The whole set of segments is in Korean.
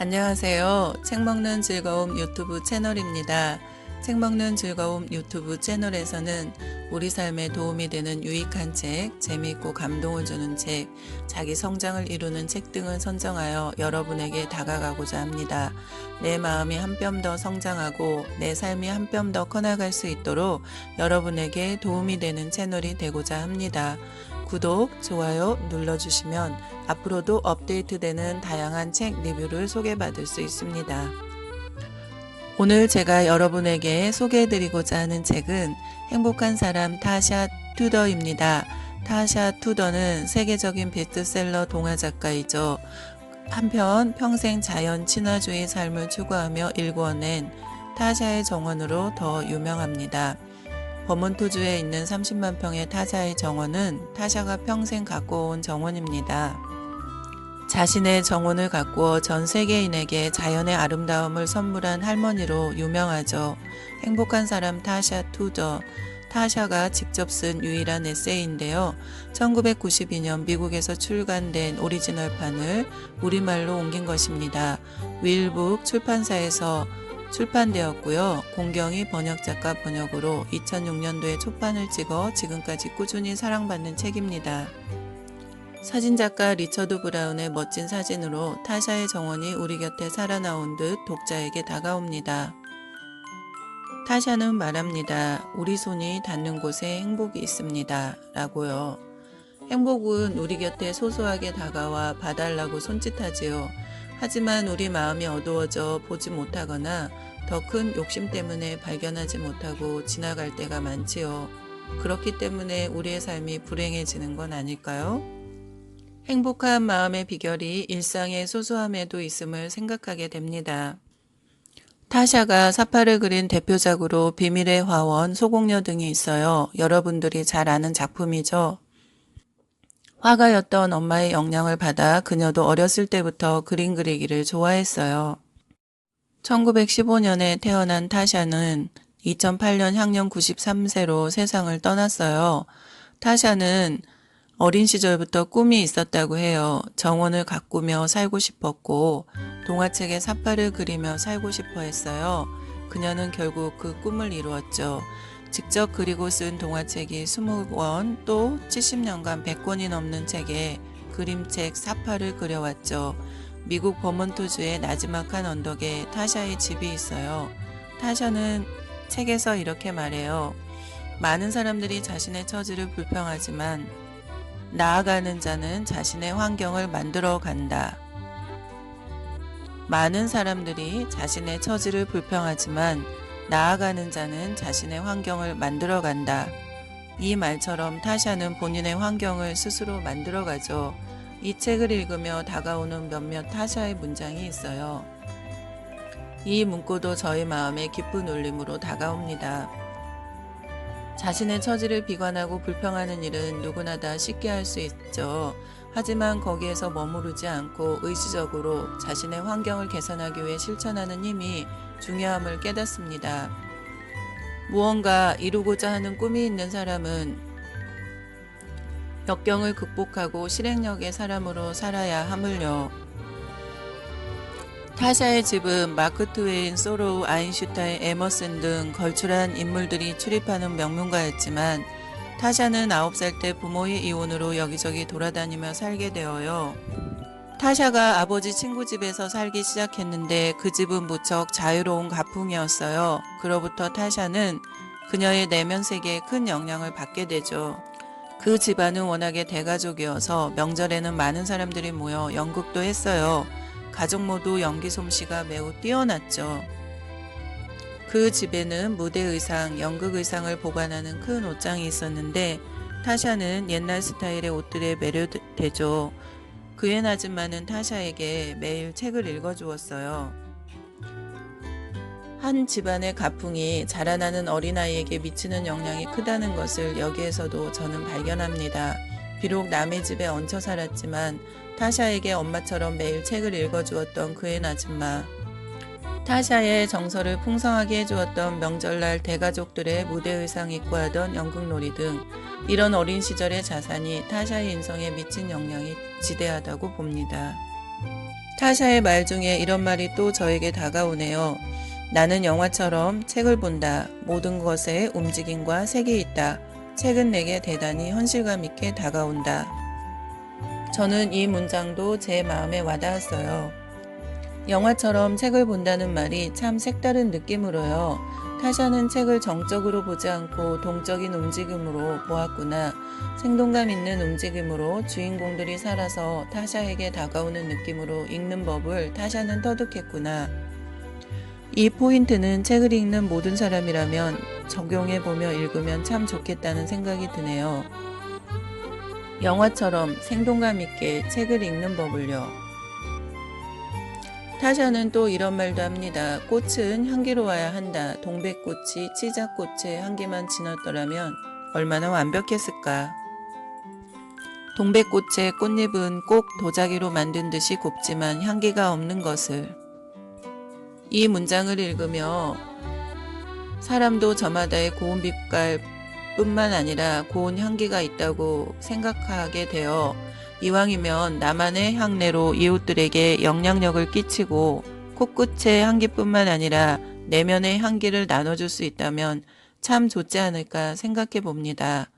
안녕하세요. 책 먹는 즐거움 유튜브 채널입니다. 책 먹는 즐거움 유튜브 채널에서는 우리 삶에 도움이 되는 유익한 책, 재미있고 감동을 주는 책, 자기 성장을 이루는 책 등을 선정하여 여러분에게 다가가고자 합니다. 내 마음이 한 뼘 더 성장하고 내 삶이 한 뼘 더 커나갈 수 있도록 여러분에게 도움이 되는 채널이 되고자 합니다. 구독, 좋아요 눌러주시면 앞으로도 업데이트되는 다양한 책 리뷰를 소개받을 수 있습니다. 오늘 제가 여러분에게 소개해드리고자 하는 책은 행복한 사람 타샤 투더입니다. 타샤 투더는 세계적인 베스트셀러 동화 작가이죠. 한편 평생 자연 친화주의 삶을 추구하며 일궈낸 타샤의 정원으로 더 유명합니다. 버몬트주에 있는 30만 평의 타샤의 정원은 타샤가 평생 가꿔온 정원입니다. 자신의 정원을 가꾸어 전 세계인에게 자연의 아름다움을 선물한 할머니로 유명하죠. 행복한 사람 타샤 투더. 타샤가 직접 쓴 유일한 에세이인데요. 1992년 미국에서 출간된 오리지널판을 우리말로 옮긴 것입니다. 윌북 출판사에서 출판되었고요. 공경이 번역작가 번역으로 2006년도에 초판을 찍어 지금까지 꾸준히 사랑받는 책입니다. 사진작가 리처드 브라운의 멋진 사진으로 타샤의 정원이 우리 곁에 살아나온 듯 독자에게 다가옵니다. 타샤는 말합니다. 우리 손이 닿는 곳에 행복이 있습니다. 라고요. 행복은 우리 곁에 소소하게 다가와 봐달라고 손짓하지요. 하지만 우리 마음이 어두워져 보지 못하거나 더 큰 욕심 때문에 발견하지 못하고 지나갈 때가 많지요. 그렇기 때문에 우리의 삶이 불행해지는 건 아닐까요? 행복한 마음의 비결이 일상의 소소함에도 있음을 생각하게 됩니다. 타샤가 사파를 그린 대표작으로 비밀의 화원, 소공녀 등이 있어요. 여러분들이 잘 아는 작품이죠. 화가였던 엄마의 영향을 받아 그녀도 어렸을 때부터 그림 그리기를 좋아했어요. 1915년에 태어난 타샤는 2008년 향년 93세로 세상을 떠났어요. 타샤는 어린 시절부터 꿈이 있었다고 해요. 정원을 가꾸며 살고 싶었고 동화책에 사파를 그리며 살고 싶어 했어요. 그녀는 결국 그 꿈을 이루었죠. 직접 그리고 쓴 동화책이 20권 또 70년간 100권이 넘는 책에 그림책 사파를 그려왔죠. 미국 버몬트주의 나지막한 언덕에 타샤의 집이 있어요. 타샤는 책에서 이렇게 말해요. 많은 사람들이 자신의 처지를 불평하지만 나아가는 자는 자신의 환경을 만들어 간다. 많은 사람들이 자신의 처지를 불평하지만 나아가는 자는 자신의 환경을 만들어 간다. 이 말처럼 타샤는 본인의 환경을 스스로 만들어 가죠. 이 책을 읽으며 다가오는 몇몇 타샤의 문장이 있어요. 이 문구도 저희 마음에 기쁜 울림으로 다가옵니다. 자신의 처지를 비관하고 불평하는 일은 누구나 다 쉽게 할 수 있죠. 하지만 거기에서 머무르지 않고 의지적으로 자신의 환경을 개선하기 위해 실천하는 힘이 중요함을 깨닫습니다. 무언가 이루고자 하는 꿈이 있는 사람은 역경을 극복하고 실행력의 사람으로 살아야 함을요. 타샤의 집은 마크 트웨인, 소로우, 아인슈타인, 에머슨 등 걸출한 인물들이 출입하는 명문가였지만 타샤는 9살 때 부모의 이혼으로 여기저기 돌아다니며 살게 되어요. 타샤가 아버지 친구 집에서 살기 시작했는데 그 집은 무척 자유로운 가풍이었어요. 그로부터 타샤는 그녀의 내면 세계에 큰 영향을 받게 되죠. 그 집안은 워낙에 대가족이어서 명절에는 많은 사람들이 모여 연극도 했어요. 가족 모두 연기 솜씨가 매우 뛰어났죠. 그 집에는 무대 의상, 연극 의상을 보관하는 큰 옷장이 있었는데 타샤는 옛날 스타일의 옷들에 매료되죠. 그의 아줌마는 타샤에게 매일 책을 읽어주었어요. 한 집안의 가풍이 자라나는 어린아이에게 미치는 영향이 크다는 것을 여기에서도 저는 발견합니다. 비록 남의 집에 얹혀 살았지만 타샤에게 엄마처럼 매일 책을 읽어주었던 그의 아줌마. 타샤의 정서를 풍성하게 해주었던 명절날 대가족들의 무대 의상 입고 하던 연극놀이 등 이런 어린 시절의 자산이 타샤의 인성에 미친 영향이 지대하다고 봅니다. 타샤의 말 중에 이런 말이 또 저에게 다가오네요. 나는 영화처럼 책을 본다. 모든 것에 움직임과 색이 있다. 책은 내게 대단히 현실감 있게 다가온다. 저는 이 문장도 제 마음에 와닿았어요. 영화처럼 책을 본다는 말이 참 색다른 느낌으로요. 타샤는 책을 정적으로 보지 않고 동적인 움직임으로 보았구나. 생동감 있는 움직임으로 주인공들이 살아서 타샤에게 다가오는 느낌으로 읽는 법을 타샤는 터득했구나. 이 포인트는 책을 읽는 모든 사람이라면 적용해 보며 읽으면 참 좋겠다는 생각이 드네요. 영화처럼 생동감 있게 책을 읽는 법을요. 타샤는 또 이런 말도 합니다. 꽃은 향기로워야 한다. 동백꽃이 치자꽃의 향기만 지났더라면 얼마나 완벽했을까. 동백꽃의 꽃잎은 꼭 도자기로 만든 듯이 곱지만 향기가 없는 것을. 이 문장을 읽으며 사람도 저마다의 고운 빛깔 뿐만 아니라 고운 향기가 있다고 생각하게 되어 이왕이면 나만의 향내로 이웃들에게 영향력을 끼치고 코끝의 향기뿐만 아니라 내면의 향기를 나눠줄 수 있다면 참 좋지 않을까 생각해 봅니다.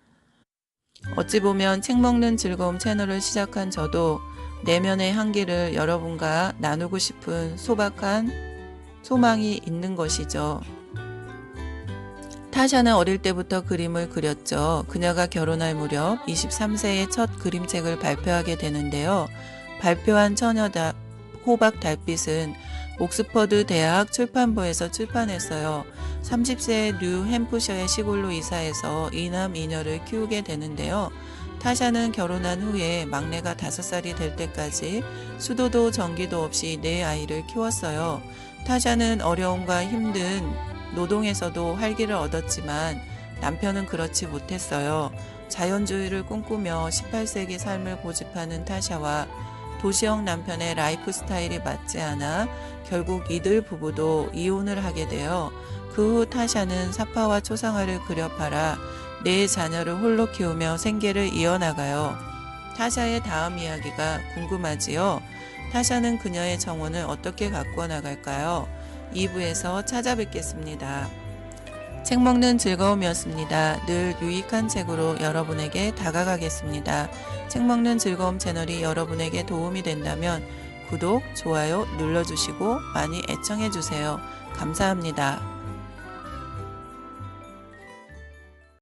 어찌 보면 책 먹는 즐거움 채널을 시작한 저도 내면의 향기를 여러분과 나누고 싶은 소박한 소망이 있는 것이죠. 타샤는 어릴 때부터 그림을 그렸죠. 그녀가 결혼할 무렵 23세의 첫 그림책을 발표하게 되는데요. 발표한 처녀다 호박 달빛은 옥스퍼드 대학 출판부에서 출판했어요. 30세의 뉴 햄프셔의 시골로 이사해서 이남 이녀를 키우게 되는데요. 타샤는 결혼한 후에 막내가 5살이 될 때까지 수도도 전기도 없이 네 아이를 키웠어요. 타샤는 어려움과 힘든 노동에서도 활기를 얻었지만 남편은 그렇지 못했어요. 자연주의를 꿈꾸며 18세기 삶을 고집하는 타샤와 도시형 남편의 라이프 스타일이 맞지 않아 결국 이들 부부도 이혼을 하게 되어 그 후 타샤는 사파와 초상화를 그려 팔아 네 자녀를 홀로 키우며 생계를 이어나가요. 타샤의 다음 이야기가 궁금하지요? 타샤는 그녀의 정원을 어떻게 가꾸어 나갈까요? 2부에서 찾아뵙겠습니다. 책 먹는 즐거움이었습니다. 늘 유익한 책으로 여러분에게 다가가겠습니다. 책 먹는 즐거움 채널이 여러분에게 도움이 된다면 구독, 좋아요 눌러주시고 많이 애청해주세요. 감사합니다.